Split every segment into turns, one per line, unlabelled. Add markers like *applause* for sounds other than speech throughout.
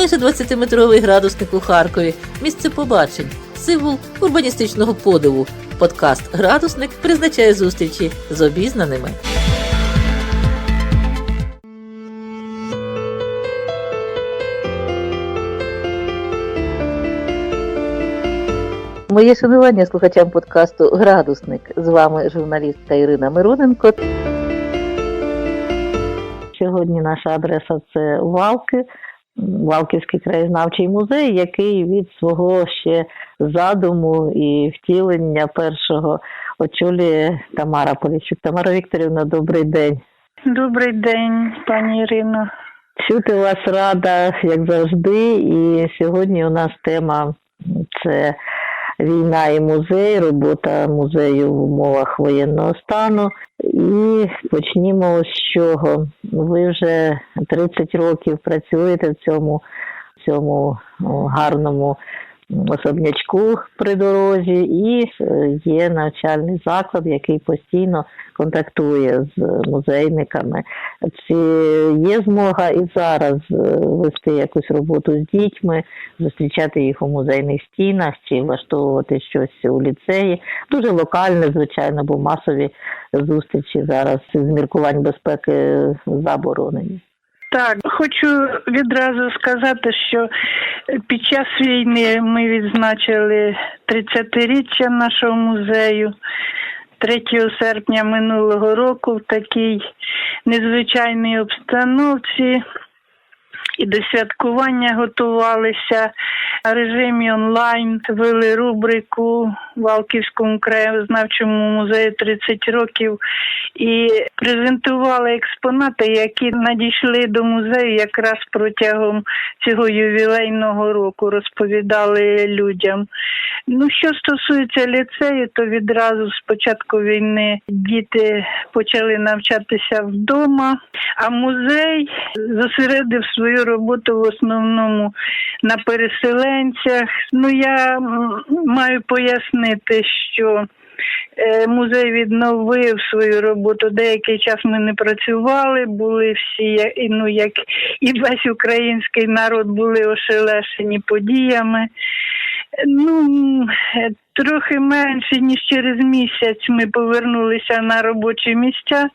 майже 20-метровий градусник у Харкові, місце побачень, символ урбаністичного подиву. Подкаст Градусник призначає зустрічі з обізнаними. Моє шанування слухачам подкасту Градусник. З вами журналістка Ірина Мироненко. Сьогодні наша адреса це Валки, Валківський краєзнавчий музей, який від свого ще задуму і втілення першого очолює Тамара Поліщук. Тамара Вікторівна, добрий день.
Добрий день, пані Ірино.
Чути вас рада, як завжди. І сьогодні у нас тема це війна і музей, робота музею в умовах воєнного стану. І почнімо з чого. Ви вже 30 років працюєте в цьому, в цьому гарному особнячку при дорозі, і е, є навчальний заклад, який постійно контактує з музейниками. Чи є змога і зараз е, вести якусь роботу з дітьми, зустрічати їх у музейних стінах чи влаштовувати щось у ліцеї? Дуже локальне, звичайно, бо масові зустрічі зараз з міркувань безпеки заборонені.
Так, хочу відразу сказати, що під час війни ми відзначили 30-річчя нашого музею. 3 серпня минулого року в такій незвичайній обстановці і до святкування готувалися в режимі онлайн. Вели рубрику Валківському краєзнавчому музеї 30 років і презентували експонати, які надійшли до музею якраз протягом цього ювілейного року. Розповідали людям. Ну, що стосується ліцею, то відразу з початку війни діти почали навчатися вдома, а музей зосередив свою роботу в основному на переселенцях. Ну я маю пояснити, що е, музей відновив свою роботу. Деякий час ми не працювали, були всі, ну як і весь український народ були ошелешені подіями. Ну, е, трохи менше, ніж через місяць ми повернулися на робочі місця.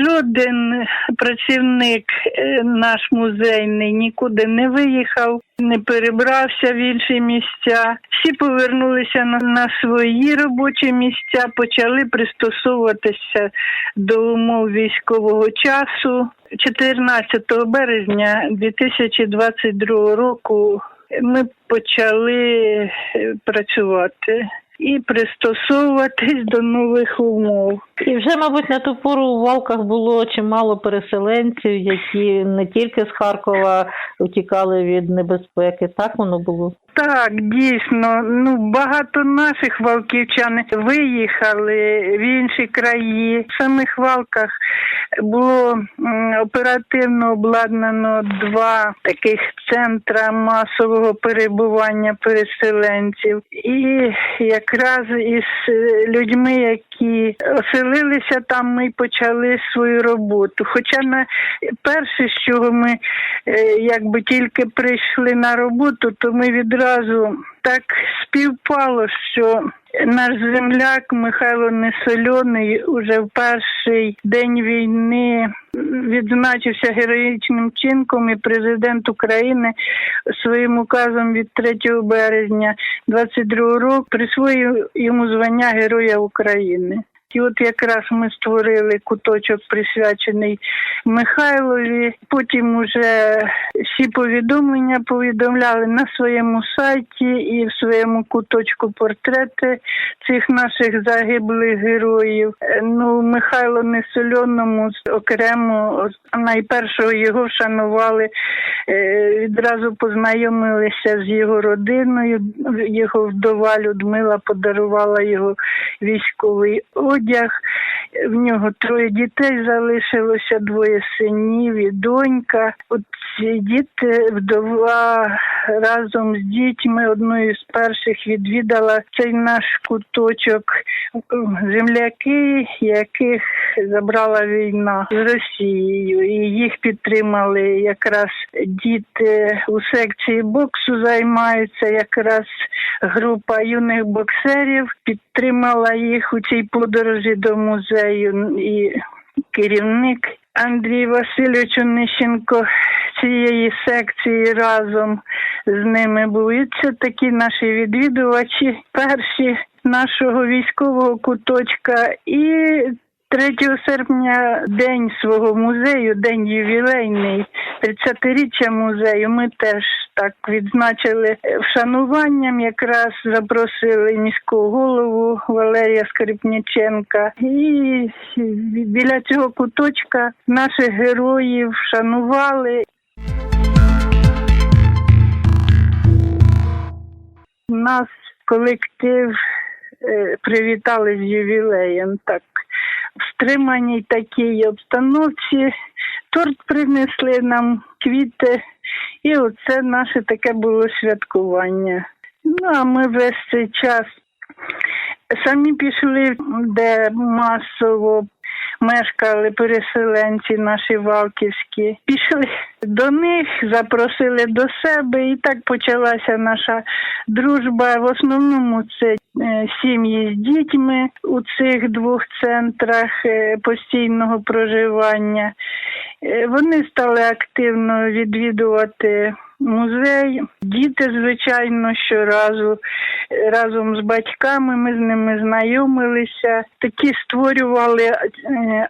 Жоден працівник е, наш музейний нікуди не виїхав, не перебрався в інші місця. Всі повернулися на свої робочі місця, почали пристосовуватися до умов військового часу. 14 березня 2022 року ми почали е, працювати і пристосовуватись до нових умов.
І вже, мабуть, на ту пору у Валках було чимало переселенців, які не тільки з Харкова утікали від небезпеки. Так воно було.
Так, дійсно, ну багато наших валківчан виїхали в інші краї. В самих валках було оперативно обладнано два таких центра масового перебування переселенців. І якраз із людьми людьми, які оселилися там, ми почали свою роботу. Хоча на перше, з чого ми е, якби тільки прийшли на роботу, то ми відразу так співпало, що наш земляк Михайло Несольоний уже в перший день війни відзначився героїчним чинком, і президент України своїм указом від 3 березня 22 року присвоїв йому звання Героя України. І от якраз ми створили куточок присвячений Михайлові. Потім уже всі повідомлення повідомляли на своєму сайті і в своєму куточку портрети цих наших загиблих героїв. Ну, Михайло Несольоному окремо найпершого його вшанували. Е, Відразу познайомилися з його родиною. Його вдова Людмила подарувала його військовий. судьях В нього троє дітей залишилося, двоє синів і донька. От ці діти вдова разом з дітьми одною з перших відвідала цей наш куточок земляки, яких забрала війна з Росією, і їх підтримали якраз діти у секції боксу займаються. Якраз група юних боксерів підтримала їх у цій подорожі до музею і керівник Андрій Васильович Онищенко цієї секції разом з ними був. І це такі наші відвідувачі, перші нашого військового куточка. І 3 серпня день свого музею, день ювілейний, 30-річчя музею. Ми теж так відзначили вшануванням. Якраз запросили міського голову Валерія Скрипніченка. І біля цього куточка наших героїв вшанували. Нас колектив е, привітали з ювілеєм. Так, в стриманій такій обстановці. Торт принесли нам квіти, і оце наше таке було святкування. Ну, а ми весь цей час самі пішли, де масово мешкали переселенці наші валківські. Пішли до них, запросили до себе, і так почалася наша дружба. В основному це е, сім'ї з дітьми у цих двох центрах е, постійного проживання. Е, Вони стали активно відвідувати музей. Діти, звичайно, щоразу разом з батьками ми з ними знайомилися. Такі створювали е,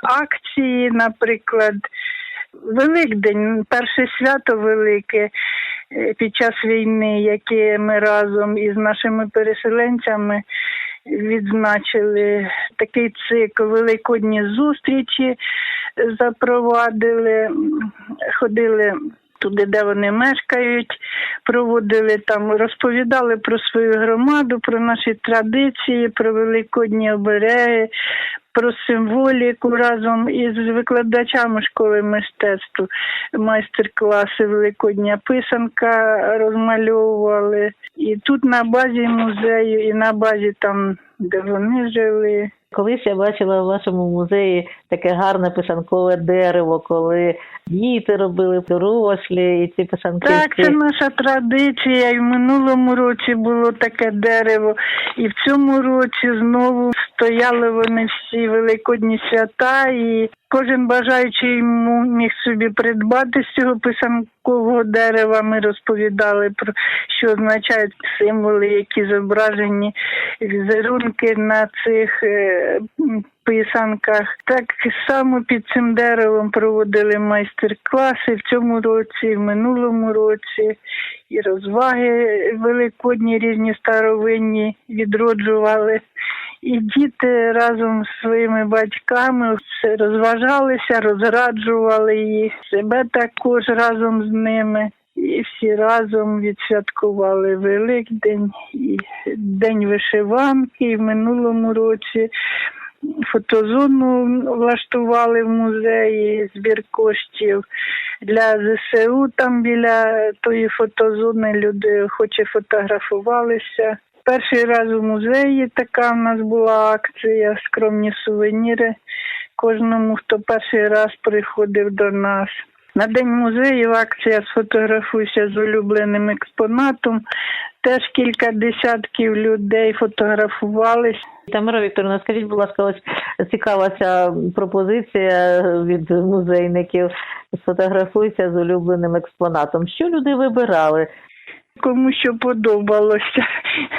акції, наприклад. Великдень, перше свято велике е, під час війни, яке ми разом із нашими переселенцями відзначили. Такий цикл великодні зустрічі запровадили, ходили. Туди, де вони мешкають, проводили там, розповідали про свою громаду, про наші традиції, про великодні обереги, про символіку разом із викладачами школи мистецтв. Майстер-класи Великодня писанка розмальовували. І тут на базі музею, і на базі там, де вони жили.
Колись я бачила в вашому музеї таке гарне писанкове дерево, коли діти робили дорослі, і ці писанки.
Так, це наша традиція. І в минулому році було таке дерево, і в цьому році знову стояли вони всі великодні свята, і кожен бажаючий міг собі придбати з цього писанкового дерева. Ми розповідали про що означають символи, які зображені візерунки на цих е, писанках. Так само під цим деревом проводили майстер-класи в цьому році, в минулому році, і розваги великодні, різні старовинні відроджували. І діти разом з своїми батьками розважалися, розраджували їх, себе також разом з ними. І всі разом відсвяткували Великдень і День вишиванки. І в минулому році фотозону влаштували в музеї збір коштів для ЗСУ. Там біля тої фотозони люди охоче фотографувалися. Перший раз у музеї така в нас була акція скромні сувеніри кожному, хто перший раз приходив до нас. На день музею акція сфотографуйся з улюбленим експонатом. Теж кілька десятків людей фотографувались.
Тамара Вікторовна, скажіть, будь ласка, ось цікавася пропозиція від музейників. Сфотографуйся з улюбленим експонатом. Що люди вибирали?
Кому що подобалося. *laughs*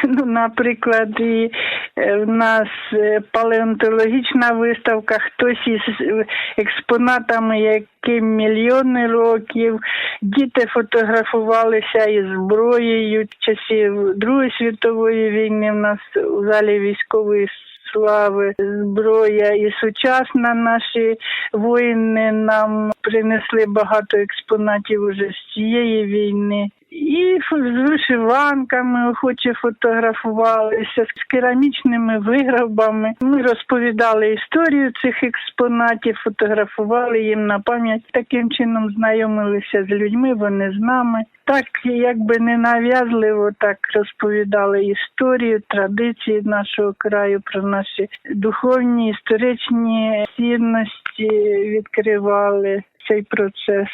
Ну, наприклад, і е, в нас е, палеонтологічна виставка, хтось із е, експонатами, яким мільйони років. Діти фотографувалися із зброєю часів Другої світової війни. В нас у залі військової слави зброя і сучасна наші воїни нам принесли багато експонатів уже з цієї війни. І з вишиванками охоче фотографувалися, з керамічними виробами. Ми розповідали історію цих експонатів, фотографували їм на пам'ять. Таким чином знайомилися з людьми, вони з нами. Так якби ненав'язливо так розповідали історію, традиції нашого краю про наші духовні, історичні цінності відкривали. Цей процес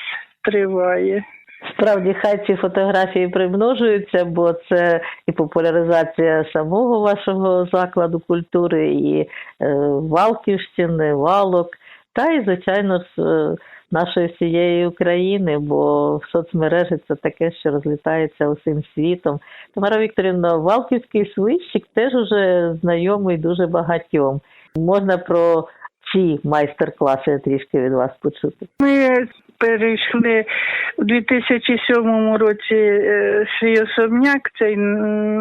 триває.
Справді, хай ці фотографії примножуються, бо це і популяризація самого вашого закладу культури, і е, Валківщини, валок, та і, звичайно, е, нашої всієї України, бо в соцмережі це таке, що розлітається усім світом. Тамара Вікторівна, Валківський свищик теж уже знайомий дуже багатьом. Можна про ці майстер-класи трішки від вас почути.
Ми перейшли у 2007 році е, свій особняк цей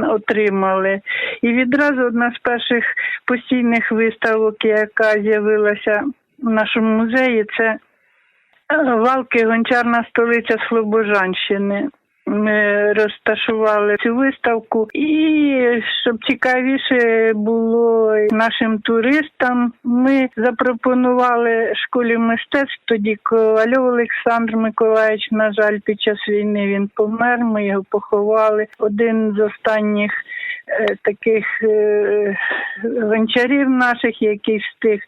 отримали. І відразу одна з перших постійних виставок, яка з'явилася в нашому музеї, це е, Валки гончарна столиця Слобожанщини. Ми розташували цю виставку, і щоб цікавіше було нашим туристам, ми запропонували школі мистецтв. Тоді Ковальов Олександр Миколаївич, на жаль, під час війни він помер. Ми його поховали. Один з останніх е, таких е, гончарів наших, який встиг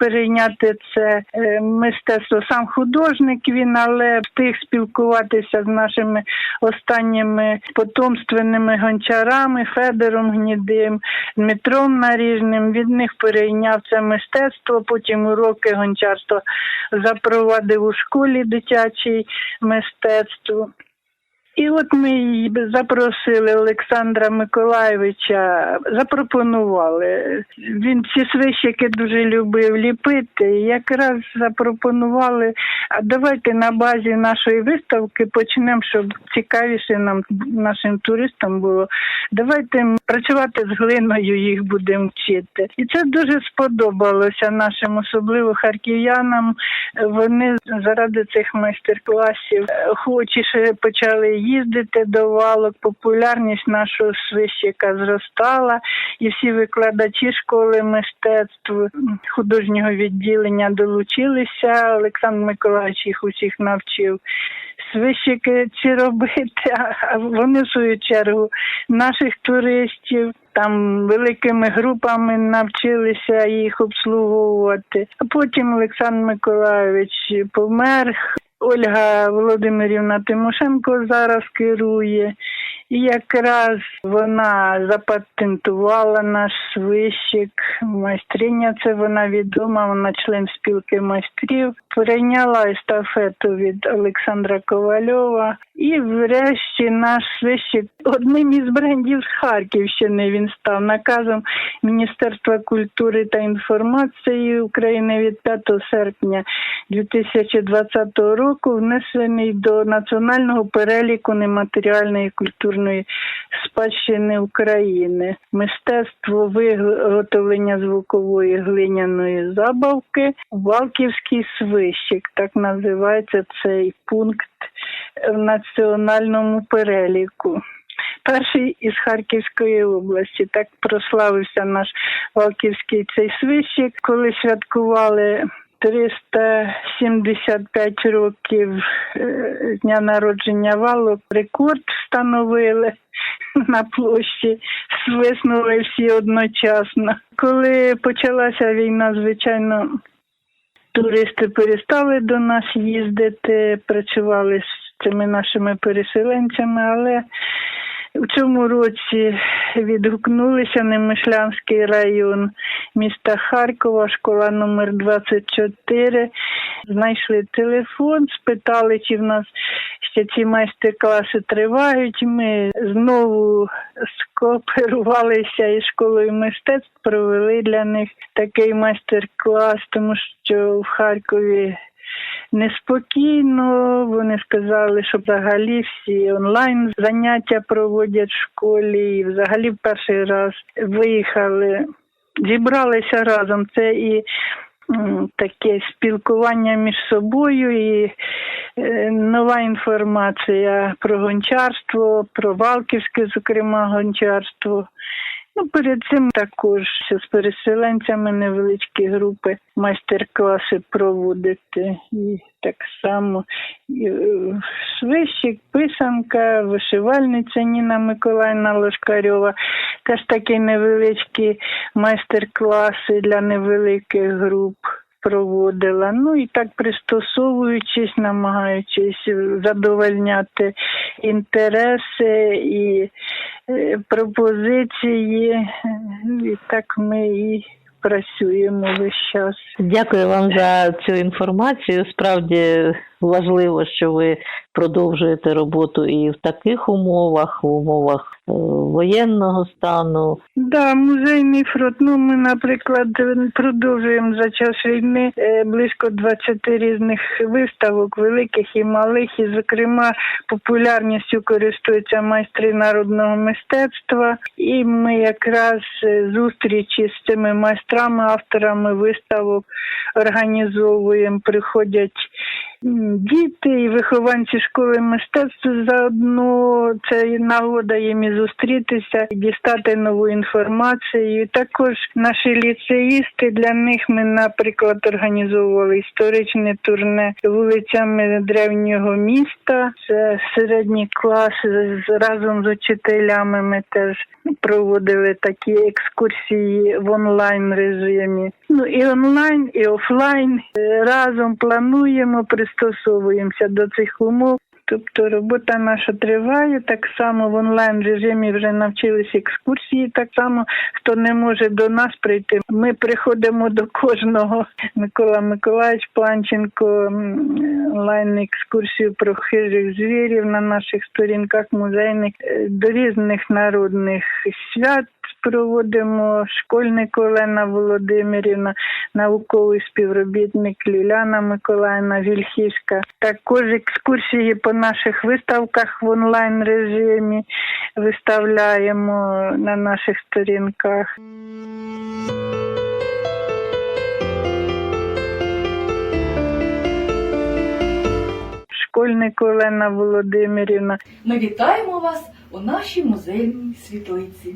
перейняти це е, мистецтво. Сам художник він, але встиг спілкуватися з нашими останніми потомственними гончарами Федором Гнідим, Дмитром Наріжним. Від них перейняв це мистецтво. Потім уроки гончарства запровадив у школі дитячій мистецтво. І от ми запросили Олександра Миколаєвича, запропонували. Він ці свищики дуже любив ліпити. Якраз запропонували, а давайте на базі нашої виставки почнемо, щоб цікавіше нам, нашим туристам було. Давайте працювати з глиною їх будемо вчити. І це дуже сподобалося нашим, особливо харків'янам. Вони заради цих майстер-класів охочіше почали їздити до валок. Популярність нашого свищика зростала, і всі викладачі школи мистецтв художнього відділення долучилися. Олександр Миколаївич їх усіх навчив. Свищики ці робити, *laughs* а вони в свою чергу наших туристів там великими групами навчилися їх обслуговувати. А потім Олександр Миколаївич помер. Ольга Володимирівна Тимошенко зараз керує. І якраз вона запатентувала наш свищик. Майстриня це вона відома, вона член спілки майстрів. Прийняла естафету від Олександра Ковальова. І врешті наш свищик одним із брендів з Харківщини він став наказом Міністерства культури та інформації України від 5 серпня 2020 року внесений до національного переліку нематеріальної культурної спадщини України. Мистецтво виготовлення звукової глиняної забавки, Валківський свищик, так називається цей пункт в національному переліку. Перший із Харківської області так прославився наш Валківський цей свищик, коли святкували 375 років е, дня народження валок. Рекорд встановили *laughs* на площі, свиснули всі одночасно. Коли почалася війна, звичайно, туристи перестали до нас їздити, працювали з цими нашими переселенцями, але у цьому році відгукнулися Немишлянський район міста Харкова, школа номер 24. Знайшли телефон, спитали, чи в нас ще ці майстер-класи тривають. Ми знову скооперувалися із школою мистецтв, провели для них такий майстер-клас, тому що в Харкові неспокійно. Вони сказали, що взагалі всі онлайн заняття проводять в школі. І взагалі в перший раз виїхали, зібралися разом. Це і таке спілкування між собою, і е, нова інформація про гончарство, про Валківське, зокрема, гончарство. Ну, перед цим також з переселенцями невеличкі групи майстер-класи проводити. І так само е, свищик, писанка, вишивальниця Ніна Миколаївна Лошкарьова. Теж такі невеличкі майстер-класи для невеликих груп проводила. Ну і так пристосовуючись, намагаючись задовольняти інтереси і е, пропозиції. І так ми і працюємо весь час.
Дякую вам за цю інформацію. Справді важливо, що ви продовжуєте роботу і в таких умовах, в умовах е, воєнного стану.
Да, музейний фронт. Ну, ми, наприклад, продовжуємо за час війни е, близько 20 різних виставок, великих і малих, і, зокрема, популярністю користуються майстри народного мистецтва. І ми якраз е, зустрічі з цими майстрами, авторами виставок організовуємо, приходять. Діти і вихованці школи мистецтв заодно це нагода їм і зустрітися і дістати нову інформацію. Також наші ліцеїсти для них ми, наприклад, організовували історичне турне вулицями древнього міста. Це середній клас разом з учителями. Ми теж проводили такі екскурсії в онлайн режимі. Ну і онлайн, і офлайн Е, разом плануємо, пристосовуємося до цих умов. Тобто робота наша триває так само в онлайн режимі вже навчилися екскурсії. Так само хто не може до нас прийти. Ми приходимо до кожного. Микола Миколаївич Планченко онлайн екскурсію про хижих звірів на наших сторінках музейних е, до різних народних свят. Проводимо школьник Олена Володимирівна, науковий співробітник Ліляна Миколаївна Вільхівська. Також екскурсії по наших виставках в онлайн режимі виставляємо на наших сторінках. Школьник Олена Володимирівна.
Ми вітаємо вас у нашій музейній світлиці.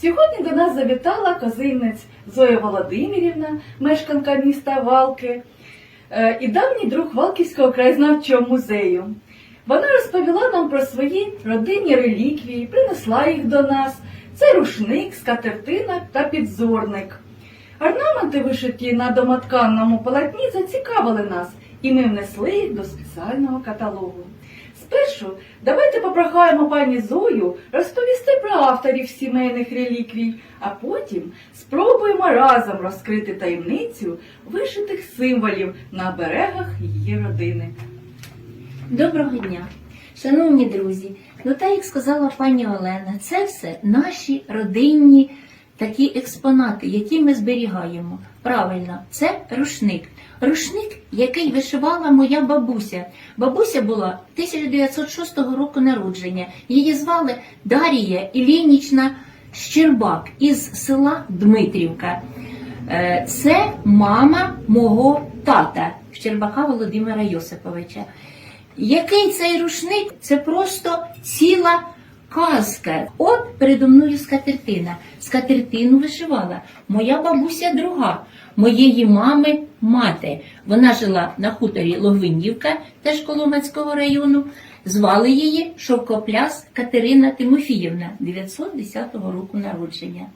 Сьогодні до нас завітала козинець Зоя Володимирівна, мешканка міста Валки, е, і давній друг Валківського краєзнавчого музею. Вона розповіла нам про свої родинні реліквії, принесла їх до нас. Це рушник, скатертина та підзорник. Орнаменти, вишиті на домотканному полотні, зацікавили нас, і ми внесли їх до спеціального каталогу. Спершу давайте попрохаємо пані Зою розповісти про авторів сімейних реліквій, а потім спробуємо разом розкрити таємницю вишитих символів на берегах її родини.
Доброго дня, шановні друзі. Ну, так як сказала пані Олена, це все наші родинні такі експонати, які ми зберігаємо. Правильно, це рушник. Рушник, який вишивала моя бабуся. Бабуся була 1906 року народження. Її звали Дарія Ілінічна Щербак із села Дмитрівка. Е, Це мама мого тата Щербака Володимира Йосиповича. Який цей рушник? Це просто ціла казка. От передо мною скатертина. Скатертину вишивала моя бабуся друга, моєї мами мати. Вона жила на хуторі Логвинівка, теж Коломацького району. Звали її Шовкопляс Катерина Тимофіївна 910 року народження.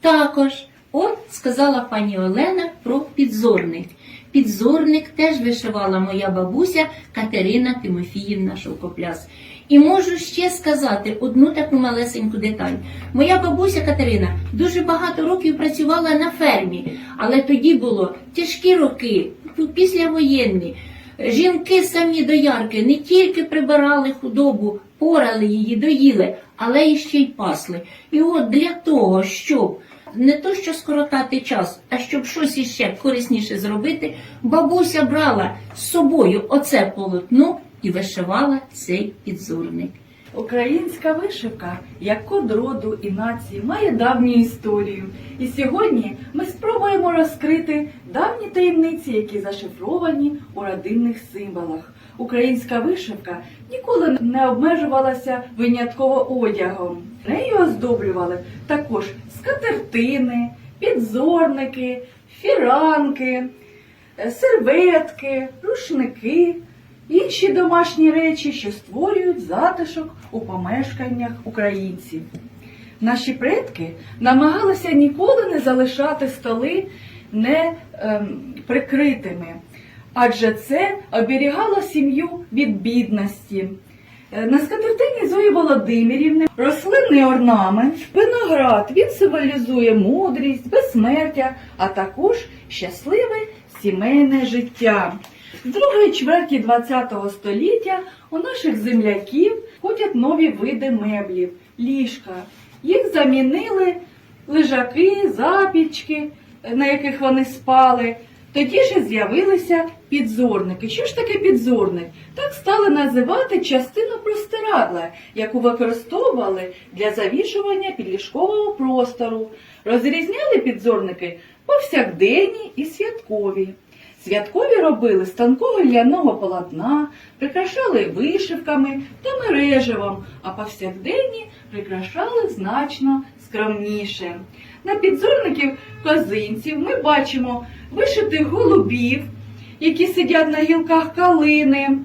Також, от сказала пані Олена про підзорник. Підзорник теж вишивала моя бабуся Катерина Тимофіївна Шовкопляс. І можу ще сказати одну таку малесеньку деталь. Моя бабуся Катерина дуже багато років працювала на фермі, але тоді було тяжкі роки, післявоєнні. Жінки самі доярки не тільки прибирали худобу, порали її, доїли, але і ще й пасли. І от для того, щоб не то що скоротати час, а щоб щось іще корисніше зробити, бабуся брала з собою оце полотно і вишивала цей підзорник.
Українська вишивка, як код роду і нації, має давню історію. І сьогодні ми спробуємо розкрити давні таємниці, які зашифровані у родинних символах. українська вишивка ніколи не обмежувалася винятково одягом. Нею оздоблювали також скатертини, підзорники, фіранки, серветки, рушники, інші домашні речі, що створюють затишок у помешканнях українців. Наші предки намагалися ніколи не залишати столи не ем, адже це оберігало сім'ю від бідності. Е, На скатертині Зої Володимирівни рослинний орнамент, виноград, він символізує мудрість, безсмертя, а також щасливе сімейне життя. Другої чверті ХХ століття у наших земляків ходять нові види меблів, ліжка. Їх замінили лежаки, запічки, на яких вони спали. Тоді ж з'явилися підзорники. Що ж таке підзорник? Так стали називати частину простирадла, яку використовували для завішування підліжкового простору. Розрізняли підзорники повсякденні і святкові. Святкові робили з тонкого ляного полотна, прикрашали вишивками та мереживом, а повсякденні прикрашали значно скромніше. На підзорників козинців ми бачимо вишитих голубів, які сидять на гілках калини.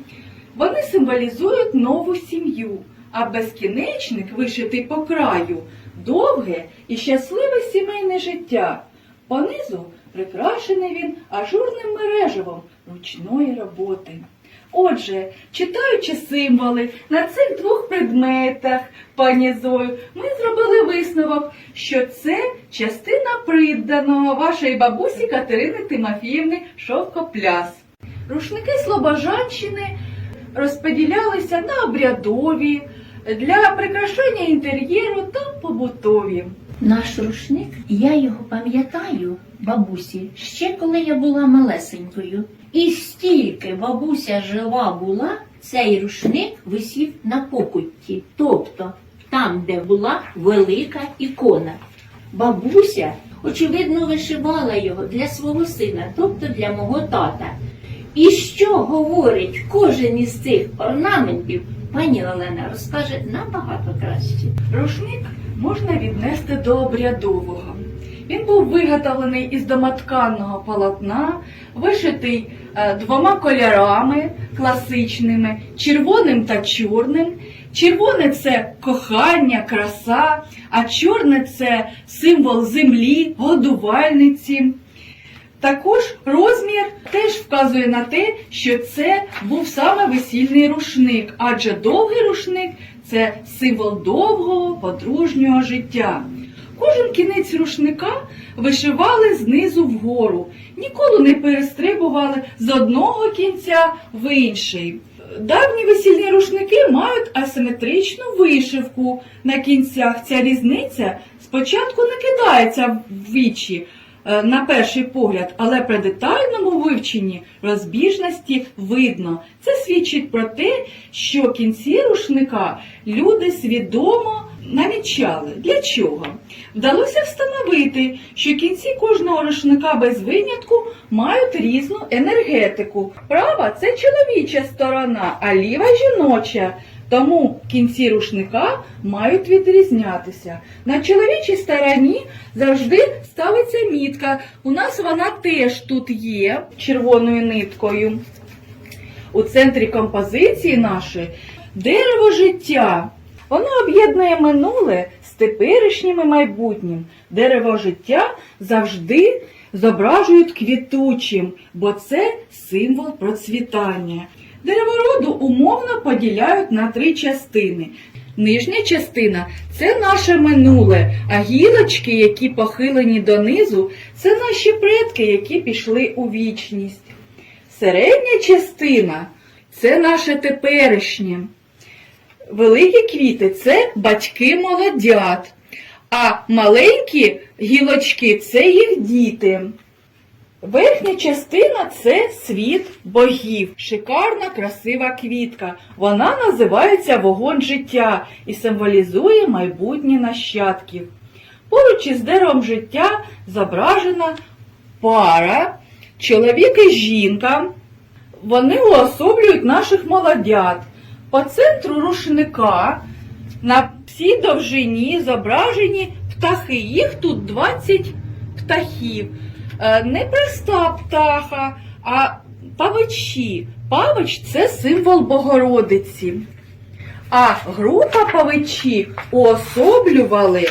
Вони символізують нову сім'ю, а безкінечник, вишитий по краю, довге і щасливе сімейне життя. Понизу прикрашений він ажурним мереживом ручної роботи. Отже, читаючи символи на цих двох предметах, пані Зою, ми зробили висновок, що це частина приданого вашої бабусі Катерини Тимофіївни Шовкопляс. Рушники Слобожанщини розподілялися на обрядові, для прикрашання інтер'єру та побутові.
Наш рушник, я його пам'ятаю, бабусі, ще коли я була малесенькою. І стільки бабуся жива була, цей рушник висів на покутті, тобто там, де була велика ікона. Бабуся, очевидно, вишивала його для свого сина, тобто для мого тата. І що говорить кожен із цих орнаментів, пані Олена розкаже набагато краще.
Рушник можна віднести до обрядового. Він був виготовлений із домотканного полотна, вишитий е, двома кольорами класичними червоним та чорним. Червоне це кохання, краса, а чорне це символ землі, годувальниці. Також розмір теж вказує на те, що це був саме весільний рушник, адже довгий рушник це символ довгого подружнього життя. Кожен кінець рушника вишивали знизу вгору, ніколи не перестрибували з одного кінця в інший. Давні весільні рушники мають асиметричну вишивку на кінцях. Ця різниця спочатку не кидається в вічі, на перший погляд, але при детальному вивченні розбіжності видно. Це свідчить про те, що кінці рушника люди свідомо намічали. Для чого? Вдалося встановити, що кінці кожного рушника без винятку мають різну енергетику. Права це чоловіча сторона, а ліва жіноча. Тому кінці рушника мають відрізнятися. На чоловічій стороні завжди ставиться мітка. У нас вона теж тут є червоною ниткою. У центрі композиції нашої дерево життя. Воно об'єднує минуле з теперішнім і майбутнім. Дерево життя завжди зображують квітучим, бо це символ процвітання. Деревороду умовно поділяють на три частини. Нижня частина це наше минуле, а гілочки, які похилені донизу, це наші предки, які пішли у вічність. Середня частина це наше теперішнє. Великі квіти це батьки молодят, а маленькі гілочки це їх діти. Верхня частина це світ богів. Шикарна, красива квітка. Вона називається вогонь життя і символізує майбутнє нащадків. Поруч із деревом життя зображена пара, чоловік і жінка. вони уособлюють наших молодят. По центру рушника на всій довжині зображені птахи. Їх тут 20 птахів. Е, Не проста птаха, а павичі. Павич це символ Богородиці. А група павичів уособлювали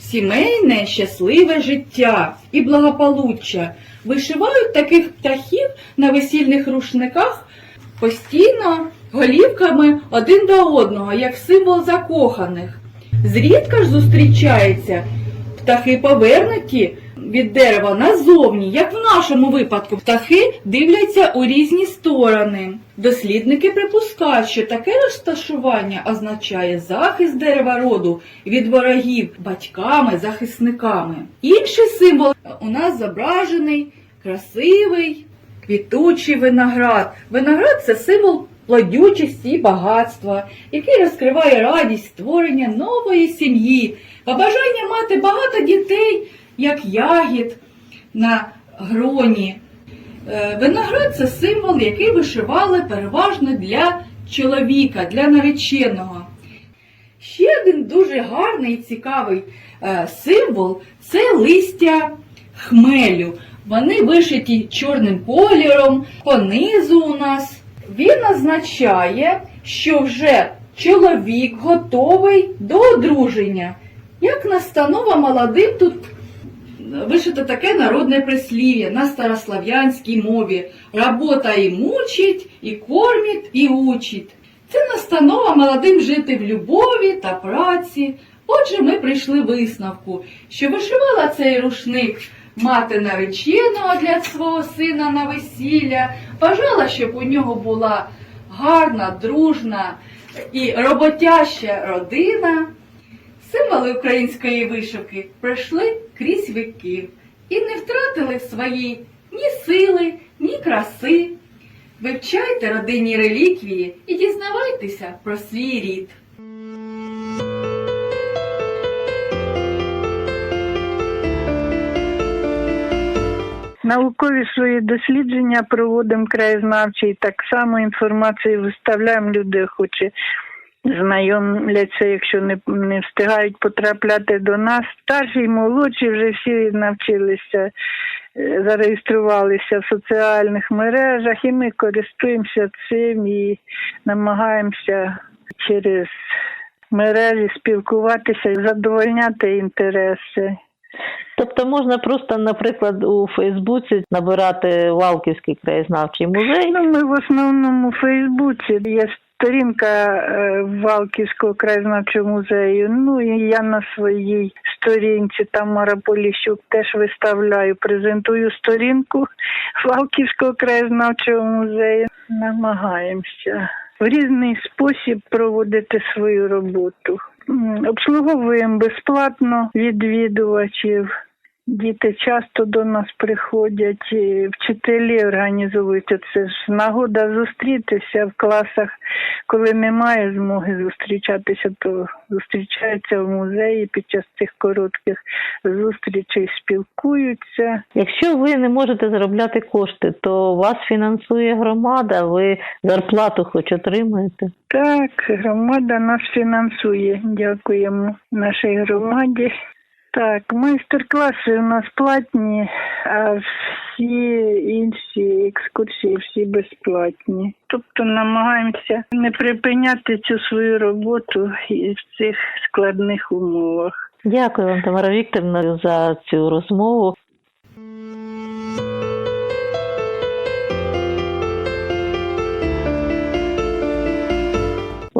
сімейне щасливе життя і благополуччя. Вишивають таких птахів на весільних рушниках постійно голівками один до одного, як символ закоханих. Зрідка ж зустрічаються птахи повернуті від дерева назовні, як в нашому випадку. Птахи дивляться у різні сторони. Дослідники припускають, що таке розташування означає захист дерева роду від ворогів батьками, захисниками. Інший символ у нас зображений красивий квітучий виноград. Виноград це символ плодючості і багатства, який розкриває радість створення нової сім'ї, побажання мати багато дітей, як ягід на гроні. Е, Виноград це символ, який вишивали переважно для чоловіка, для нареченого. Ще один дуже гарний і цікавий е, символ це листя хмелю. Вони вишиті чорним кольором, понизу у нас. Він означає, що вже чоловік готовий до одруження. Як настанова молодим тут вишито таке народне прислів'я на старослав'янській мові. Робота і мучить, і кормить, і учить. Це настанова молодим жити в любові та праці. Отже, ми прийшли висновку, що вишивала цей рушник мати нареченого для свого сина на весілля, бажала, щоб у нього була гарна, дружна і роботяща родина. Символи української вишивки пройшли крізь віків і не втратили свої ні сили, ні краси. Вивчайте родинні реліквії і дізнавайтеся про свій рід.
Наукові свої дослідження проводимо краєзнавчі, так само інформацію виставляємо, люди охоче знайомляться, якщо не, не встигають потрапляти до нас. Старші і молодші вже всі навчилися, е, зареєструвалися в соціальних мережах, і ми користуємося цим і намагаємося через мережі спілкуватися, задовольняти інтереси.
Тобто можна просто, наприклад, у Фейсбуці набирати Валківський краєзнавчий музей.
Ну, ми в основному в Фейсбуці є сторінка е, Валківського краєзнавчого музею. Ну і я на своїй сторінці Тамара Поліщук теж виставляю, презентую сторінку Валківського краєзнавчого музею. Намагаємося в різний спосіб проводити свою роботу. Обслуговуємо безплатно відвідувачів. Діти часто до нас приходять, вчителі організовують це ж нагода зустрітися в класах. Коли немає змоги зустрічатися, то зустрічаються в музеї під час цих коротких зустрічей, спілкуються.
Якщо ви не можете заробляти кошти, то вас фінансує громада, ви зарплату хоч отримуєте.
Так, громада нас фінансує. Дякуємо нашій громаді. Так, майстер-класи у нас платні, а всі інші екскурсії всі безплатні. Тобто намагаємося не припиняти цю свою роботу в цих складних умовах.
Дякую вам, Тамара Вікторівна, за цю розмову.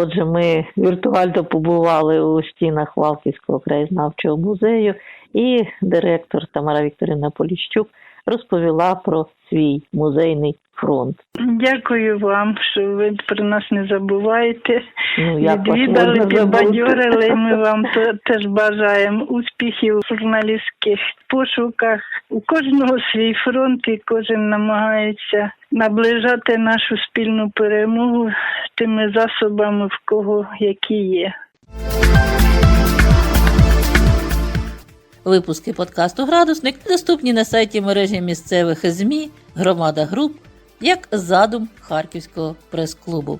Отже, ми віртуально побували у стінах Валківського краєзнавчого музею, і директор Тамара Вікторівна Поліщук розповіла про свій музейний фронт.
Дякую вам, що ви про нас не забуваєте.
Ну, як
Відвідали, підбадьорили. Ми вам теж бажаємо успіхів у журналістських пошуках. У кожного свій фронт, і кожен намагається наближати нашу спільну перемогу тими засобами, в кого які є.
Випуски подкасту Градусник доступні на сайті мережі місцевих ЗМІ, Громада Груп, як задум Харківського прес-клубу.